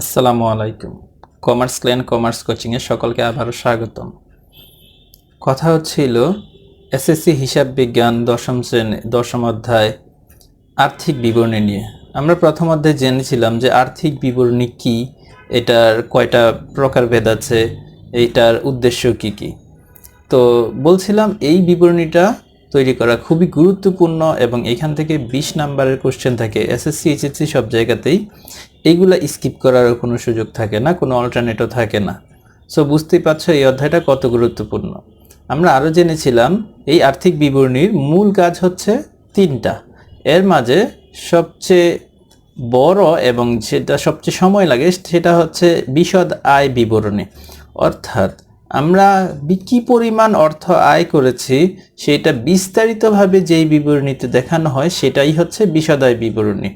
আসসালামু আলাইকুম। Commerce clan commerce কোচিংয়ে সকলকে আবারও স্বাগতম। কথা হচ্ছিল এসএসসি হিসাব বিজ্ঞান দশম শ্রেণি, দশম অধ্যায়, আর্থিক বিবরণী নিয়ে। আমরা প্রথম অধ্যায়ে জেনেছিলাম যে আর্থিক বিবরণী কি, এটার কয়টা প্রকারভেদ আছে, এইটার উদ্দেশ্য কি কি। তো বলছিলাম এই বিবরণীটা তৈরি করা খুবই গুরুত্বপূর্ণ এবং এখান থেকে বিশ নাম্বারের কোশ্চেন থাকে। এসএসসি এইচএসসি সব জায়গাতেই এইগুলা স্কিপ করার কোনো সুযোগ থাকে না, কোনো অল্টারনেটও থাকে না। সো বুঝতেই পারছ এই অধ্যায়টা কত গুরুত্বপূর্ণ। আমরা আরও জেনেছিলাম, এই আর্থিক বিবরণীর মূল কাজ হচ্ছে তিনটা। এর মাঝে সবচেয়ে বড় এবং যেটা সবচেয়ে সময় লাগে সেটা হচ্ছে বিশদ আয় বিবরণী। অর্থাৎ আমরা কি পরিমাণ অর্থ আয় করেছি, সেটা বিস্তারিতভাবে যেই বিবরণীতে দেখানো হয়, সেটাই হচ্ছে বিশদ বিবরণী।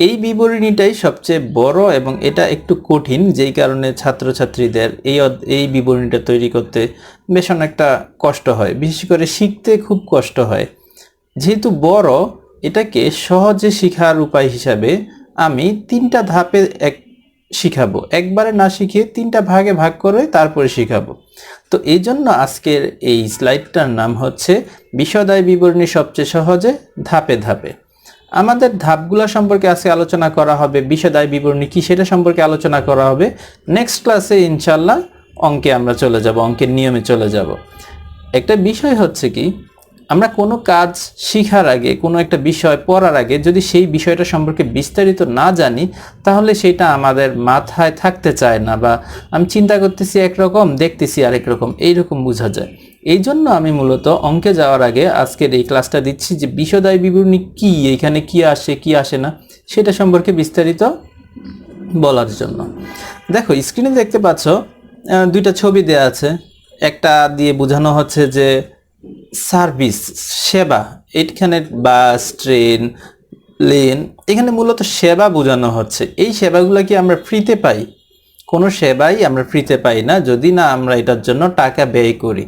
এই বিবরণীটাই সবচেয়ে বড় এবং এটা একটু কঠিন, যেই কারণে ছাত্রছাত্রীদের এই এই বিবরণীটা তৈরি করতে বেশ অনেকটা কষ্ট হয়। বিশেষ করে শিখতে খুব কষ্ট হয়। যেহেতু বড়, এটাকে সহজে শেখার উপায় হিসাবে আমি তিনটা ধাপে এক শিখাবো। একবারে না শিখিয়ে তিনটা ভাগে ভাগ করে তারপরে শিখাবো। তো এই জন্য আজকের এই স্লাইডটার নাম হচ্ছে বিশদায় বিবরণী সবচেয়ে সহজে, ধাপে ধাপে। আমাদের ধাপগুলো সম্পর্কে আজকে আলোচনা করা হবে, বিশদায় বিবরণী কী সেটা সম্পর্কে আলোচনা করা হবে। নেক্সট ক্লাসে ইনশাল্লাহ অঙ্কে আমরা চলে যাব, অঙ্কের নিয়মে চলে যাব। একটা বিষয় হচ্ছে কি আমরা কোনো কাজ শিখার আগে, কোনো একটা বিষয় পড়ার আগে যদি সেই বিষয়টা সম্পর্কে বিস্তারিত না জানি, তাহলে সেটা আমাদের মাথায় থাকতে চায় না বা আমি চিন্তা করতেছি একরকম, দেখতেছি আরেক রকম, এইরকম বোঝা যায়। এই জন্য আমি মূলত অঙ্কে যাওয়ার আগে আজকের এই ক্লাসটা দিচ্ছি যে বিশদায় বিবরণী কি, এখানে কি আসে কি আসে না, সেটা সম্পর্কে বিস্তারিত বলার জন্য। দেখো স্ক্রিনে দেখতে পাচ্ছ দুইটা ছবি দেয়া আছে। একটা দিয়ে বোঝানো হচ্ছে যে সার্ভিস, সেবা, এইখানে বাস, ট্রেন প্লেন এখানে মূলত সেবা বোঝানো হচ্ছে। এই সেবাগুলো কি আমরা ফ্রিতে পাই? কোনো সেবাই আমরা ফ্রিতে পাই না, যদি না আমরা এটার জন্য টাকা ব্যয় করি।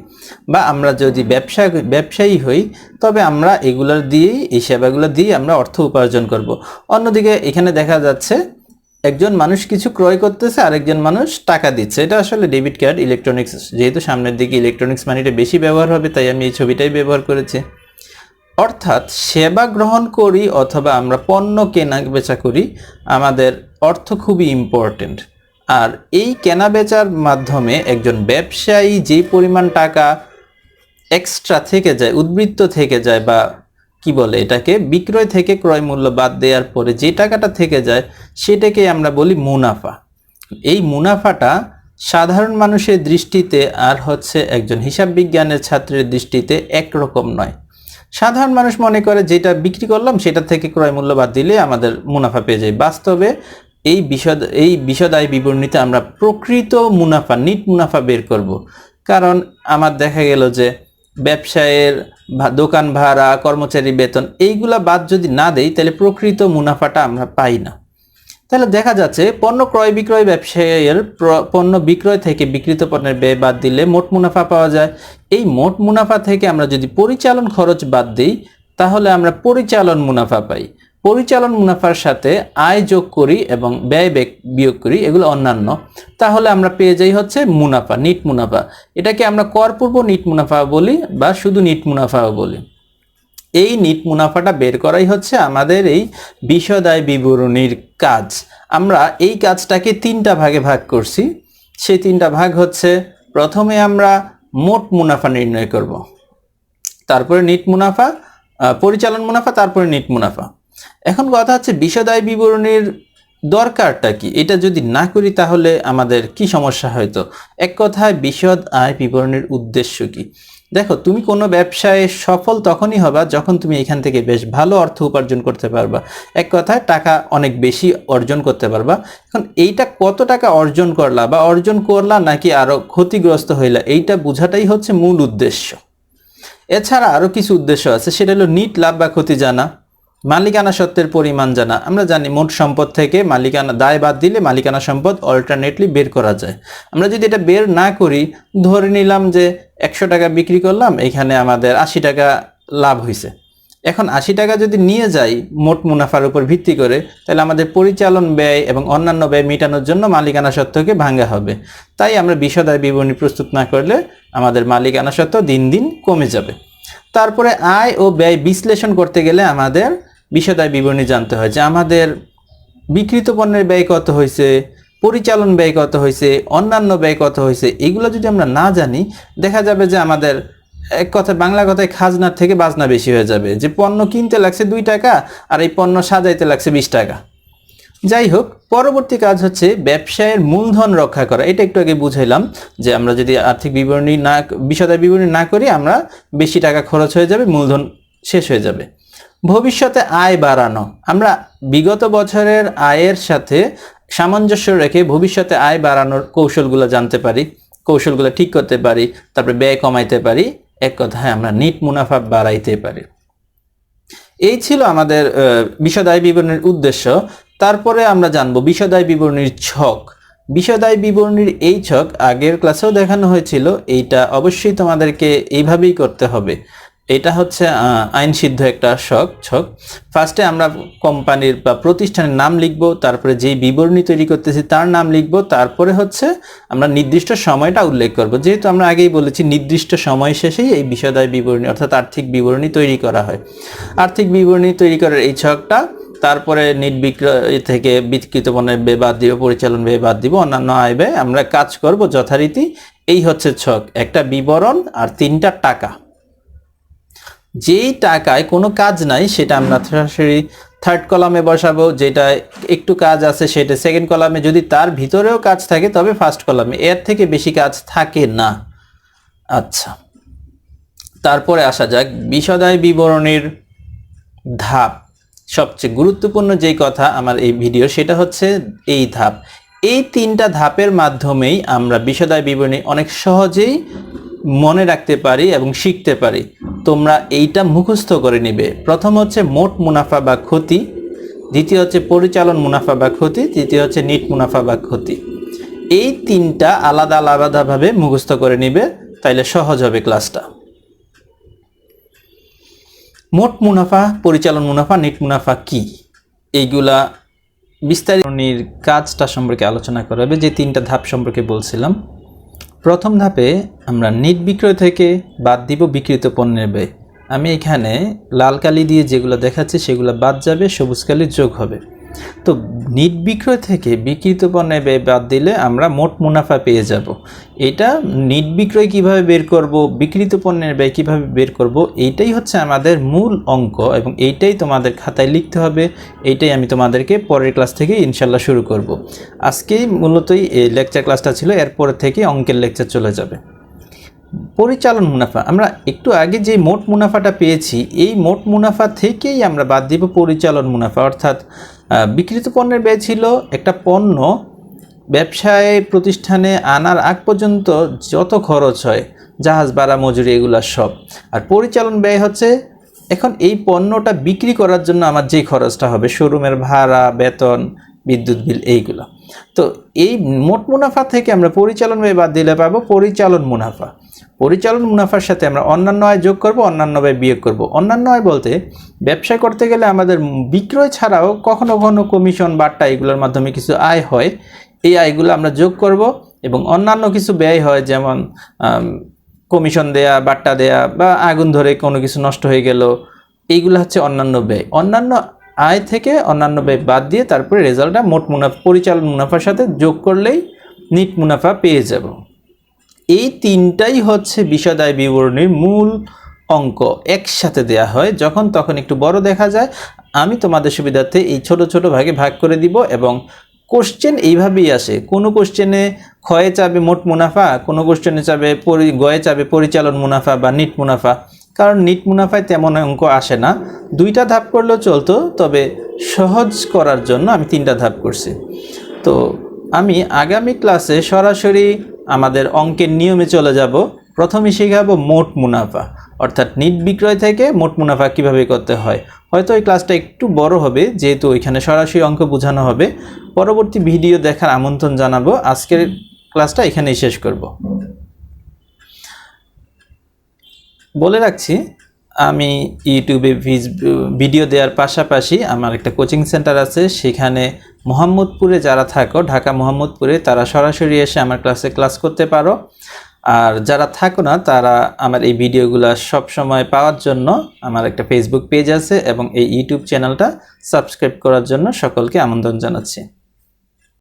বা আমরা যদি ব্যবসা, ব্যবসায়ী হই, তবে আমরা এগুলোর দিয়েই, এই সেবাগুলো দিয়ে আমরা অর্থ উপার্জন করব। অন্যদিকে এখানে দেখা যাচ্ছে একজন মানুষ কিছু ক্রয় করতেছে, আরেকজন মানুষ টাকা দিচ্ছে। এটা আসলে ডেবিট কার্ড ইলেকট্রনিক্স যেহেতু সামনের দিকে ইলেকট্রনিক্স মানিটা বেশি ব্যবহার হবে, তাই আমি এই ছবিটাই ব্যবহার করেছি। অর্থাৎ, সেবা গ্রহণ করি অথবা আমরা পণ্য কেনা বেচা করি, আমাদের অর্থ খুবই ইম্পর্টেন্ট আর এই কেনা বেচার মাধ্যমে একজন ব্যবসায়ী যে পরিমাণ টাকা এক্সট্রা থেকে যায়, উদ্বৃত্ত থেকে যায় বা কি বলে এটাকে? বিক্রয় থেকে ক্রয় মূল্য বাদ দেওয়ার পরে যে টাকাটা থেকে যায়, সেটাকে আমরা বলি মুনাফা। এই মুনাফাটা সাধারণ মানুষের দৃষ্টিতে আর হচ্ছে একজন হিসাব বিজ্ঞানের ছাত্রের দৃষ্টিতে একরকম নয়। সাধারণ মানুষ মনে করে যেটা বিক্রি করলাম, সেটা থেকে ক্রয় মূল্য বাদ দিলে আমাদের মুনাফা পেয়ে যায়। বাস্তবে এই বিশদ, এই বিশদায় বিবরণীতে আমরা প্রকৃত মুনাফা, নিট মুনাফা বের করব। কারণ আমার দেখা গেল যে ব্যবসায়ের দোকান ভাড়া, কর্মচারী বেতন এইগুলা বাদ যদি না দেই, তাহলে প্রকৃত মুনাফাটা আমরা পাই না। তাহলে দেখা যাচ্ছে, পণ্য ক্রয় বিক্রয় ব্যবসায়ের পণ্য বিক্রয় থেকে বিক্রিত পণ্যের ব্যয় বাদ দিলে মোট মুনাফা পাওয়া যায়। এই মোট মুনাফা থেকে আমরা যদি পরিচালন খরচ বাদ দিই, তাহলে আমরা পরিচালন মুনাফা পাই। পরিচালন মুনাফার সাথে আয় যোগ করি এবং ব্যয় বিয়োগ করি, এগুলো অন্যান্য। তাহলে আমরা পেয়ে যাই হচ্ছে মুনাফা, নিট মুনাফা। এটাকে আমরা করপূর্ব নিট মুনাফা বলি বা শুধু নিট মুনাফাও বলি। এই নিট মুনাফাটা বের করাই হচ্ছে আমাদের এই বিশদায় বিবরণীর কাজ। আমরা এই কাজটাকে তিনটা ভাগে ভাগ করছি। সেই তিনটা ভাগ হচ্ছে প্রথমে আমরা মোট মুনাফা নির্ণয় করব। তারপরে নিট মুনাফা পরিচালন মুনাফা, তারপরে নিট মুনাফা। এখন কথা হচ্ছে বিশদায় বিবরণীর দরকারটা কি? এটা যদি না করি তাহলে আমাদের কি সমস্যা হয়তো? এক কথায় বিশদ আয় বিবরণীর উদ্দেশ্য কি? দেখো, তুমি কোনো ব্যবসায় সফল তখনই হবা যখন তুমি এখান থেকে বেশ ভালো অর্থ উপার্জন করতে পারবা। এক কথায় টাকা অনেক বেশি অর্জন করতে পারবা। এখন এইটা কত টাকা অর্জন করলা বা অর্জন করলা নাকি আরও ক্ষতিগ্রস্ত হইলা, এইটা বোঝাটাই হচ্ছে মূল উদ্দেশ্য। এছাড়া আরও কিছু উদ্দেশ্য আছে, সেটা হলো নিট লাভ বা ক্ষতি জানা মালিকানা সত্ত্বের পরিমাণ জানা। আমরা জানি মোট সম্পদ থেকে মালিকানা দায় বাদ দিলে মালিকানা সম্পদ অল্টারনেটলি বের করা যায়। আমরা যদি এটা বের না করি, ধরে নিলাম যে একশো টাকা বিক্রি করলাম, এখানে আমাদের আশি টাকা লাভ হয়েছে এখন আশি টাকা যদি নিয়ে যাই মোট মুনাফার উপর ভিত্তি করে, তাহলে আমাদের পরিচালন ব্যয় এবং অন্যান্য ব্যয় মেটানোর জন্য মালিকানা সত্ত্বকে ভাঙা হবে। তাই আমরা বিশদায় বিবরণী প্রস্তুত না করলে আমাদের মালিকানা সত্ত্ব দিন দিন কমে যাবে। তারপরে আয় ও ব্যয় বিশ্লেষণ করতে গেলে আমাদের বিশদায় বিবরণী জানতে হয় যে আমাদের বিকৃত পণ্যের ব্যয় কত হয়েছে, পরিচালন ব্যয় কত হয়েছে, অন্যান্য ব্যয় কত হয়েছে, এগুলো যদি আমরা না জানি, দেখা যাবে যে আমাদের এক কথা বাংলা কথায় খাজনার থেকে বাজনা বেশি হয়ে যাবে। যে পণ্য কিনতে লাগছে দুই টাকা আর এই পণ্য সাজাইতে লাগছে বিশ টাকা। যাই হোক, পরবর্তী কাজ হচ্ছে ব্যবসায়ের মূলধন রক্ষা করা। এটা একটু আগে বুঝাইলাম যে আমরা যদি আর্থিক বিবরণী না বিশদায় বিবরণী না করি, আমরা বেশি টাকা খরচ হয়ে যাবে, মূলধন শেষ হয়ে যাবে। ভবিষ্যতে আয় বাড়ানো। আমরা বিগত বছরের আয়ের সাথে সামঞ্জস্য রেখে ভবিষ্যতে আয় বাড়ানোর কৌশলগুলো জানতে পারি কৌশলগুলো ঠিক করতে পারি তারপরে ব্যয় কমাইতে পারি এক কথায় আমরা নিট মুনাফা বাড়াইতে পারি। এই ছিল আমাদের আহ, বিশদায় বিবরণীর উদ্দেশ্য। তারপরে আমরা জানব বিশদায় বিবরণীর ছক। বিশদায় বিবরণীর এই ছক আগের ক্লাসেও দেখানো হয়েছিল এইটা অবশ্যই তোমাদেরকে এইভাবেই করতে হবে। এটা হচ্ছে আহ, আইনসিদ্ধ একটা শখ ছক। ফার্স্টে আমরা কোম্পানির বা প্রতিষ্ঠানের নাম লিখব তারপরে যেই বিবরণী তৈরি করতেছি তার নাম লিখব তারপরে হচ্ছে আমরা নির্দিষ্ট সময়টা উল্লেখ করব। যেহেতু আমরা আগেই বলেছি নির্দিষ্ট সময় শেষেই এই বিষয়দায় বিবরণী অর্থাৎ আর্থিক বিবরণী তৈরি করা হয়। আর্থিক বিবরণী তৈরি করার এই ছকটা তারপরে নিট বিক্রয় থেকে বিকৃত পণ্যের ব্যয় বাদ দিব পরিচালন ব্যয় বাদ দিব অন্যান্য আয় ব্যয় আমরা কাজ করব যথারীতি। এই হচ্ছে ছক একটা বিবরণ আর তিনটা টাকা। যেই টাকায় কোনো কাজ নাই, সেটা আমরা সরাসরি থার্ড কলামে বসাবো, যেটা একটু কাজ আছে সেটা সেকেন্ড কলামে যদি তার ভিতরেও কাজ থাকে, তবে ফার্স্ট কলামে এর থেকে বেশি কাজ থাকে না। আচ্ছা। তারপরে আসা যাক, বিশদায় বিবরণীর ধাপ। সবচেয়ে গুরুত্বপূর্ণ যেই কথা আমার এই ভিডিও, সেটা হচ্ছে এই ধাপ। এই তিনটা ধাপের মাধ্যমেই আমরা বিশদায় বিবরণী অনেক সহজেই মনে রাখতে পারি এবং শিখতে পারি। তোমরা এইটা মুখস্থ করে নিবে। প্রথম হচ্ছে মোট মুনাফা বা ক্ষতি, দ্বিতীয় হচ্ছে পরিচালন মুনাফা বা ক্ষতি, তৃতীয় হচ্ছে নিট মুনাফা বা ক্ষতি। এই তিনটা আলাদা আলাদাভাবে মুখস্থ করে নিবে, তাইলে সহজ হবে ক্লাসটা। মোট মুনাফা, পরিচালন মুনাফা, নিট মুনাফা কি? এইগুলা বিস্তারিত কাজটা সম্পর্কে আলোচনা করা হবে, যে তিনটা ধাপ সম্পর্কে বলছিলাম। প্রথম ধাপে আমরা নিট বিক্রয় থেকে বাদ দিব বিক্রিত পণ্যের ব্যয়। আমি এখানে লাল কালি দিয়ে যেগুলো দেখাচ্ছি, সেগুলো বাদ যাবে, সবুজ কালি যোগ হবে। তো নিট বিক্রয় থেকে বিক্রিত পণ্যের ব্যয় বাদ দিলে আমরা মোট মুনাফা পেয়ে যাব। এটা নিট বিক্রয় কীভাবে বের করব বিক্রিত পণ্যের ব্যয় কীভাবে বের করব, এইটাই হচ্ছে আমাদের মূল অঙ্ক এবং এইটাই তোমাদের খাতায় লিখতে হবে। এইটাই আমি তোমাদেরকে পরের ক্লাস থেকে ইনশাল্লাহ শুরু করব। আজকেই মূলতই এই লেকচার ক্লাসটা ছিল, এরপর থেকে অঙ্কের লেকচার চলে যাবে। পরিচালন মুনাফা। আমরা একটু আগে যে মোট মুনাফাটা পেয়েছি, এই মোট মুনাফা থেকেই আমরা বাদ দিব পরিচালন মুনাফা। অর্থাৎ বিক্রিত পণ্যের ব্যয় ছিল একটা পণ্য ব্যবসায়, প্রতিষ্ঠানে আনার আগ পর্যন্ত যত খরচ হয়, জাহাজ, ভাড়া, মজুরি, এগুলো সব। আর পরিচালন ব্যয় হচ্ছে, এখন এই পণ্যটা বিক্রি করার জন্য আমার যে খরচটা হবে, শোরুমের ভাড়া, বেতন, বিদ্যুৎ বিল, এইগুলো। তো এই মোট মুনাফা থেকে আমরা পরিচালন ব্যয় বাদ দিলে পাবো পরিচালন মুনাফা। পরিচালন মুনাফার সাথে আমরা অন্যান্য আয় যোগ করব, অন্যান্য ব্যয় বিয়োগ করব। অন্যান্য আয় বলতে ব্যবসা করতে গেলে আমাদের বিক্রয় ছাড়াও কখনো কখনো কমিশন, বাট্টা এগুলোর মাধ্যমে কিছু আয় হয়। এই আয়গুলো আমরা যোগ করব এবং অন্যান্য কিছু ব্যয় হয় যেমন কমিশন দেয়া, বাট্টা দেয়া বা আগুন ধরে কোনো কিছু নষ্ট হয়ে গেল, এইগুলো হচ্ছে অন্যান্য ব্যয়। অন্যান্য আয় থেকে অন্যান্য ব্যয় বাদ দিয়ে তারপরে রেজাল্টটা মোট মুনাফা, পরিচালন মুনাফার সাথে যোগ করলেই নিট মুনাফা পেয়ে যাব। এই তিনটাই হচ্ছে বিষদায় বিবরণীর মূল অঙ্ক একসাথে দেয়া হয়। যখন তখন একটু বড় দেখা যায়, আমি তোমাদের সুবিধার্থে এই ছোট ছোট ভাগে ভাগ করে দিব এবং কোশ্চেন এইভাবেই আসে। কোনো কোশ্চেনে ক্ষয়ে চাবে মোট মুনাফা, কোনো কোশ্চেনে চাবে পরি, গয়ে চাবে পরিচালন মুনাফা বা নিট মুনাফা। কারণ নিট মুনাফায় তেমন অঙ্ক আসে না। দুইটা ধাপ করলেও চলতো, তবে সহজ করার জন্য আমি তিনটা ধাপ করছি। তো আমি আগামী ক্লাসে সরাসরি আমাদের অঙ্কের নিয়মে চলে যাব। প্রথমে শেখাবো মোট মুনাফা। অর্থাৎ নিট বিক্রয় থেকে মোট মুনাফা কীভাবে করতে হয়। হয়তো এই ক্লাসটা একটু বড় হবে, যেহেতু ওইখানে সরাসরি অঙ্ক বোঝানো হবে। পরবর্তী ভিডিও দেখার আমন্ত্রণ জানাব। আজকের ক্লাসটা এখানেই শেষ করব। বলে রাখছি, আমি ইউটিউবে ভিডিও দেওয়ার পাশাপাশি আমার একটা কোচিং সেন্টার আছে। সেখানে মোহাম্মদপুরে যারা থাকো, ঢাকা মোহাম্মদপুরে, তারা সরাসরি এসে আমার ক্লাসে ক্লাস করতে পারো। আর যারা থাকো না, তারা আমার এই ভিডিওগুলো সব সময় পাওয়ার জন্য আমার একটা ফেসবুক পেজ আছে এবং এই ইউটিউব চ্যানেলটা সাবস্ক্রাইব করার জন্য সকলকে আমন্ত্রণ জানাচ্ছি।